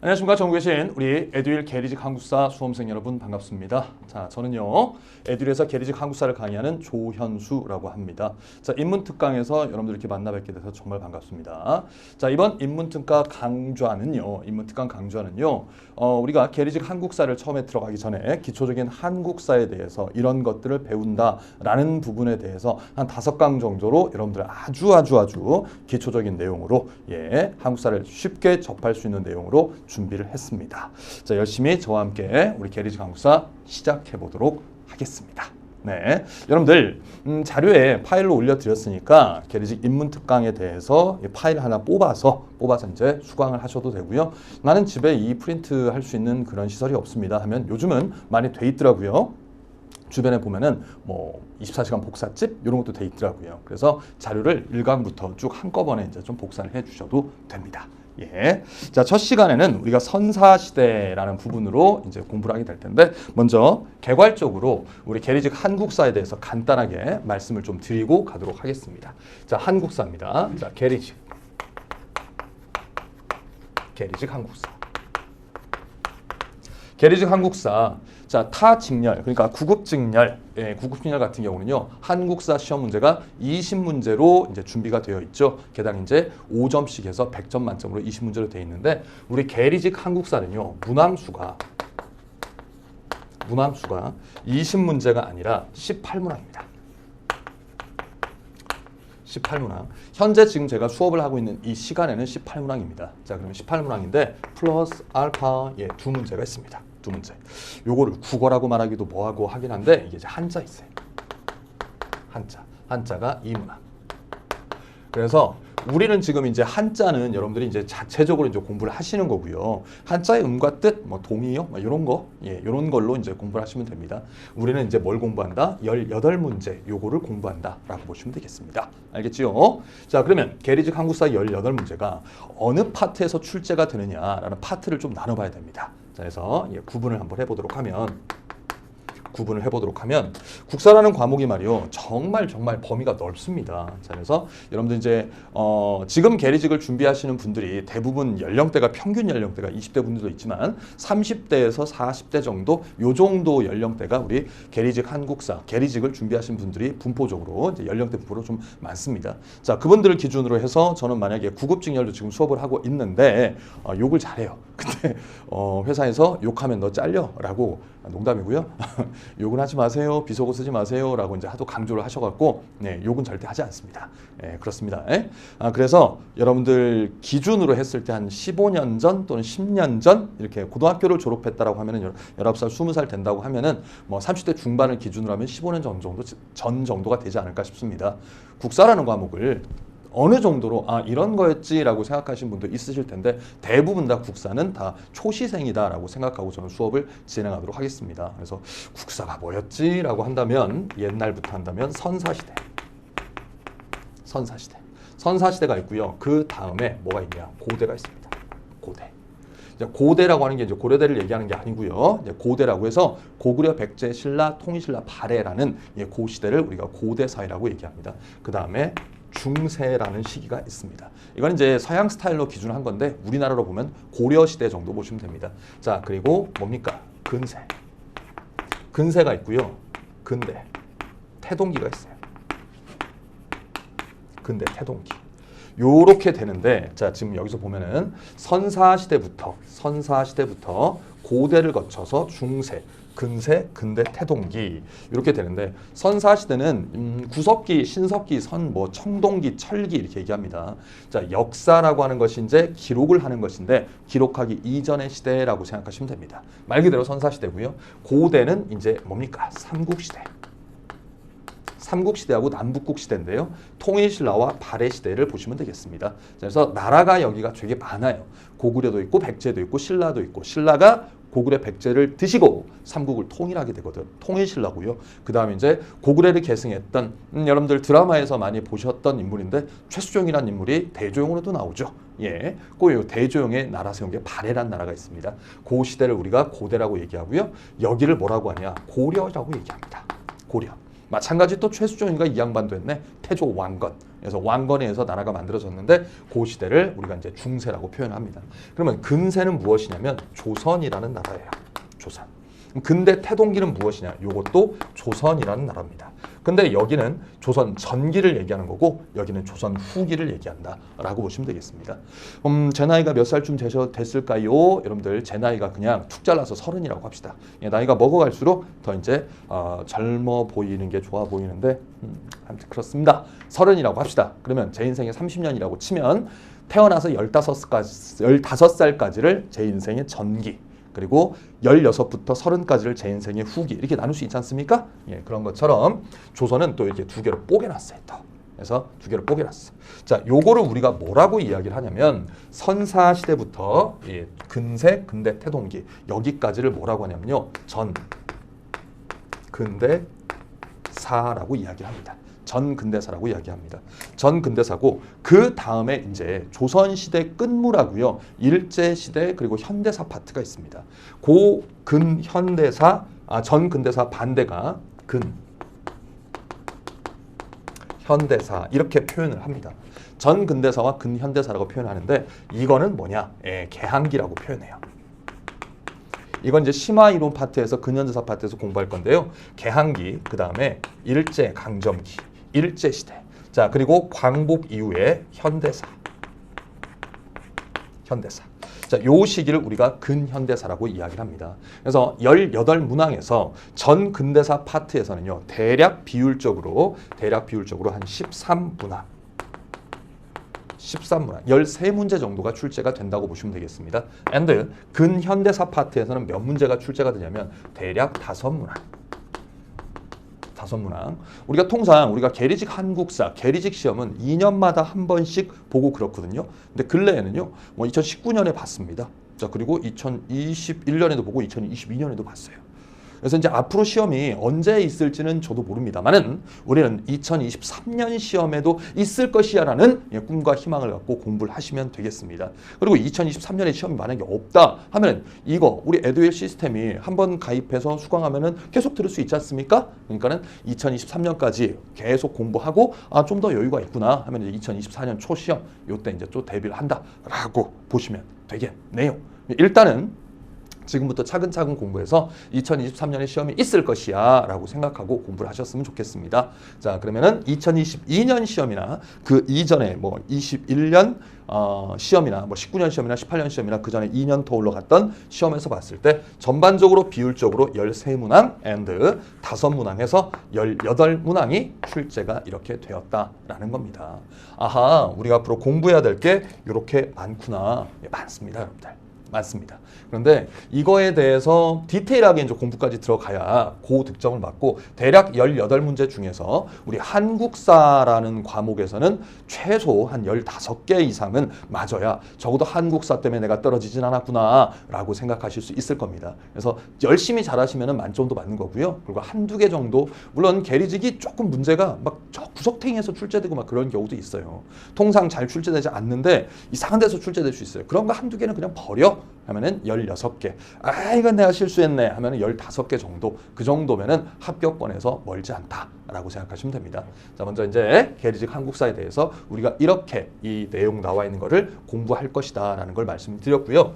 안녕하십니까 전국 계신 우리 에듀윌 계리직 한국사 수험생 여러분 반갑습니다. 자 저는요 에듀윌에서 계리직 한국사를 강의하는 조현수라고 합니다. 자 인문 특강에서 여러분들 이렇게 만나 뵙게 돼서 정말 반갑습니다. 자 이번 인문 특강 강좌는요 인문 특강 강좌는요 어, 우리가 계리직 한국사를 처음에 들어가기 전에 기초적인 한국사에 대해서 이런 것들을 배운다라는 부분에 대해서 한 다섯 강 정도로 여러분들 아주 아주 아주 기초적인 내용으로 예 한국사를 쉽게 접할 수 있는 내용으로 준비를 했습니다. 자, 열심히 저와 함께 우리 게리지 강사 시작해 보도록 하겠습니다. 네, 여러분들 음, 자료에 파일로 올려드렸으니까 게리직 인문 특강에 대해서 이 파일 하나 뽑아서 뽑아서 이제 수강을 하셔도 되고요. 나는 집에 이 프린트 할 수 있는 그런 시설이 없습니다. 하면 요즘은 많이 돼 있더라고요. 주변에 보면은 뭐 24시간 복사집 이런 것도 돼 있더라고요. 그래서 자료를 1강부터 쭉 한꺼번에 이제 좀 복사를 해 주셔도 됩니다. 예. 자, 첫 시간에는 우리가 선사시대라는 부분으로 이제 공부를 하게 될 텐데, 먼저 개괄적으로 우리 계리직 한국사에 대해서 간단하게 말씀을 좀 드리고 가도록 하겠습니다. 자, 한국사입니다. 자, 계리직. 계리직 한국사. 계리직 한국사. 자, 타 직렬, 그러니까 구급 직렬, 예, 구급 직렬 같은 경우는요, 한국사 시험 문제가 20문제로 이제 준비가 되어 있죠. 게다가 이제 5점씩 해서 100점 만점으로 20문제로 되어 있는데, 우리 계리직 한국사는요, 문항수가, 문항수가 20문제가 아니라 18문항입니다. 18문항. 현재 지금 제가 수업을 하고 있는 이 시간에는 18문항입니다. 자, 그러면 18문항인데 플러스 알파 예, 두 문제가 있습니다. 두 문제. 요거를 국어라고 말하기도 뭐하고 하긴 한데 이게 이제 한자 있어요. 한자. 한자가 이문항. 그래서 우리는 지금 이제 한자는 여러분들이 이제 자체적으로 이제 공부를 하시는 거고요. 한자의 음과 뜻, 뭐 동의어, 뭐 이런 거, 예, 이런 걸로 이제 공부를 하시면 됩니다. 우리는 이제 뭘 공부한다? 18문제 요거를 공부한다 라고 보시면 되겠습니다. 알겠지요? 자, 그러면 계리직 한국사 18문제가 어느 파트에서 출제가 되느냐라는 파트를 좀 나눠 봐야 됩니다. 자, 그래서 예, 구분을 한번 해 보도록 하면 구분을 해보도록 하면 국사라는 과목이 말이요 정말 정말 범위가 넓습니다. 자, 그래서 여러분들 이제 어, 지금 계리직을 준비하시는 분들이 대부분 연령대가 평균 연령대가 20대 분들도 있지만 30대에서 40대 정도 요 정도 연령대가 우리 계리직 한국사 계리직을 준비하시는 분들이 분포적으로 연령대 분포로 좀 많습니다. 자 그분들을 기준으로 해서 저는 만약에 구급직렬도 지금 수업을 하고 있는데 어, 욕을 잘해요. 근데 어, 회사에서 욕하면 너 잘려라고 농담이고요. 욕은 하지 마세요. 비속어 쓰지 마세요라고 이제 하도 강조를 하셔 갖고 네, 욕은 절대 하지 않습니다. 예, 그렇습니다. 예? 아, 그래서 여러분들 기준으로 했을 때 한 15년 전 또는 10년 전 이렇게 고등학교를 졸업했다라고 하면은 19살, 20살 된다고 하면은 뭐 30대 중반을 기준으로 하면 15년 전 정도 전 정도가 되지 않을까 싶습니다. 국사라는 과목을 어느 정도로 아 이런 거였지라고 생각하시는 분도 있으실 텐데 대부분 다 국사는 다 초시생이다라고 생각하고 저는 수업을 진행하도록 하겠습니다. 그래서 국사가 뭐였지라고 한다면 옛날부터 한다면 선사시대, 선사시대, 선사시대가 있고요. 그 다음에 뭐가 있냐? 고대가 있습니다. 고대. 고대라고 하는 게 이제 고려대를 얘기하는 게 아니고요. 고대라고 해서 고구려, 백제, 신라, 통일신라, 발해라는 예, 고시대를 우리가 고대 사회라고 얘기합니다. 그 다음에 중세라는 시기가 있습니다. 이건 이제 서양 스타일로 기준한 건데 우리나라로 보면 고려 시대 정도 보시면 됩니다. 자 그리고 뭡니까 근세. 근세가 있고요. 근대, 태동기가 있어요. 근대, 태동기. 요렇게 되는데 자 지금 여기서 보면은 선사 시대부터 선사 시대부터 고대를 거쳐서 중세, 근세, 근대, 태동기 이렇게 되는데 선사 시대는 음, 구석기, 신석기, 선, 뭐 청동기, 철기 이렇게 얘기합니다. 자 역사라고 하는 것이 이제 기록을 하는 것인데 기록하기 이전의 시대라고 생각하시면 됩니다. 말 그대로 선사 시대고요. 고대는 이제 뭡니까 삼국 시대. 삼국 시대하고 남북국 시대인데요. 통일 신라와 발해 시대를 보시면 되겠습니다. 그래서 나라가 여기가 되게 많아요. 고구려도 있고 백제도 있고 신라도 있고 신라가 고구려 백제를 드시고 삼국을 통일하게 되거든. 통일 신라고요. 그 다음에 이제 고구려를 계승했던 음, 여러분들 드라마에서 많이 보셨던 인물인데 최수종이라는 인물이 대조영으로도 나오죠. 예, 그 대조영의 나라 세운 게 발해란 나라가 있습니다. 그 시대를 우리가 고대라고 얘기하고요. 여기를 뭐라고 하냐? 고려라고 얘기합니다. 고려. 마찬가지 또 최수종이가 이 양반도 했네. 태조 왕건. 그래서 왕건에 의해서 나라가 만들어졌는데 그 시대를 우리가 이제 중세라고 표현합니다. 그러면 근세는 무엇이냐면 조선이라는 나라예요. 조선. 근대 태동기는 무엇이냐? 이것도 조선이라는 나라입니다. 근데 여기는 조선 전기를 얘기하는 거고 여기는 조선 후기를 얘기한다라고 보시면 되겠습니다. 음, 제 나이가 몇 살쯤 되셔, 됐을까요? 여러분들 제 나이가 그냥 툭 잘라서 서른이라고 합시다. 예, 나이가 먹어갈수록 더 이제 어, 젊어 보이는 게 좋아 보이는데 음, 아무튼 그렇습니다. 서른이라고 합시다. 그러면 제 인생에 30년이라고 치면 태어나서 15살까지, 15살까지를 제 인생의 전기 그리고 16부터 30까지를 제 인생의 후기 이렇게 나눌 수 있지 않습니까? 예, 그런 것처럼 조선은 또 이렇게 두 개로 뽀개놨어요. 또. 그래서 두 개로 뽀개놨어. 자, 요거를 우리가 뭐라고 이야기를 하냐면 선사 시대부터 예, 근세, 근대, 태동기 여기까지를 뭐라고 하냐면요. 전, 근대, 사라고 이야기를 합니다. 전 근대사라고 이야기합니다. 전 근대사고 그 다음에 이제 조선 시대 끝무라고요. 일제 시대 그리고 현대사 파트가 있습니다. 고 근현대사 아, 전 근대사 반대가 근 현대사 이렇게 표현을 합니다. 전 근대사와 근현대사라고 표현하는데 이거는 뭐냐? 예, 개항기라고 표현해요. 이건 이제 심화 이론 파트에서 근현대사 파트에서 공부할 건데요. 개항기, 그 다음에 일제 강점기, 일제 시대. 자 그리고 광복 이후에 현대사, 현대사. 자, 요 시기를 우리가 근현대사라고 이야기를 합니다. 그래서 18문항에서 전 근대사 파트에서는요. 대략 비율적으로 대략 비율적으로 한 13문항 13문항, 13문제 정도가 출제가 된다고 보시면 되겠습니다. and 근현대사 파트에서는 몇 문제가 출제가 되냐면 대략 5문항. 다섯 문항. 우리가 통상 우리가 계리직 한국사, 계리직 시험은 2년마다 한 번씩 보고 그렇거든요. 근데 근래에는요, 뭐 2019년에 봤습니다. 자, 그리고 2021년에도 보고 2022년에도 봤어요. 그래서 이제 앞으로 시험이 언제 있을지는 저도 모릅니다만은 우리는 2023년 시험에도 있을 것이야라는 예, 꿈과 희망을 갖고 공부를 하시면 되겠습니다. 그리고 2023년에 시험이 만약에 없다 하면은 이거 우리 에듀윌 시스템이 한번 가입해서 수강하면은 계속 들을 수 있지 않습니까? 그러니까는 2023년까지 계속 공부하고 아 좀 더 여유가 있구나 하면 이제 2024년 초 시험 요때 이제 또 대비를 한다라고 보시면 되겠네요. 일단은 지금부터 차근차근 공부해서 2023년에 시험이 있을 것이야 라고 생각하고 공부를 하셨으면 좋겠습니다. 자 그러면은 2022년 시험이나 그 이전에 뭐 21년 어, 시험이나 뭐 19년 시험이나 18년 시험이나 그 전에 2년 더 올라갔던 시험에서 봤을 때 전반적으로 비율적으로 13문항 and 5문항에서 18문항이 출제가 이렇게 되었다라는 겁니다. 아하 우리가 앞으로 공부해야 될 게 이렇게 많구나. 예, 많습니다 여러분들. 많습니다. 그런데 이거에 대해서 디테일하게 이제 공부까지 들어가야 고 득점을 맞고 대략 18문제 중에서 우리 한국사라는 과목에서는 최소 한 15개 이상은 맞아야 적어도 한국사 때문에 내가 떨어지진 않았구나 라고 생각하실 수 있을 겁니다. 그래서 열심히 잘하시면 만점도 맞는 거고요. 그리고 한두 개 정도 물론 계리직이 조금 문제가 막 저 구석탱이에서 출제되고 막 그런 경우도 있어요. 통상 잘 출제되지 않는데 이상한 데서 출제될 수 있어요. 그런 거 한두 개는 그냥 버려 하면은 16개. 아, 이건 내가 실수했네 하면은 15개 정도. 그 정도면은 합격권에서 멀지 않다라고 생각하시면 됩니다. 자, 먼저 이제 계리직 한국사에 대해서 우리가 이렇게 이 내용 나와 있는 거를 공부할 것이다라는 걸 말씀드렸고요.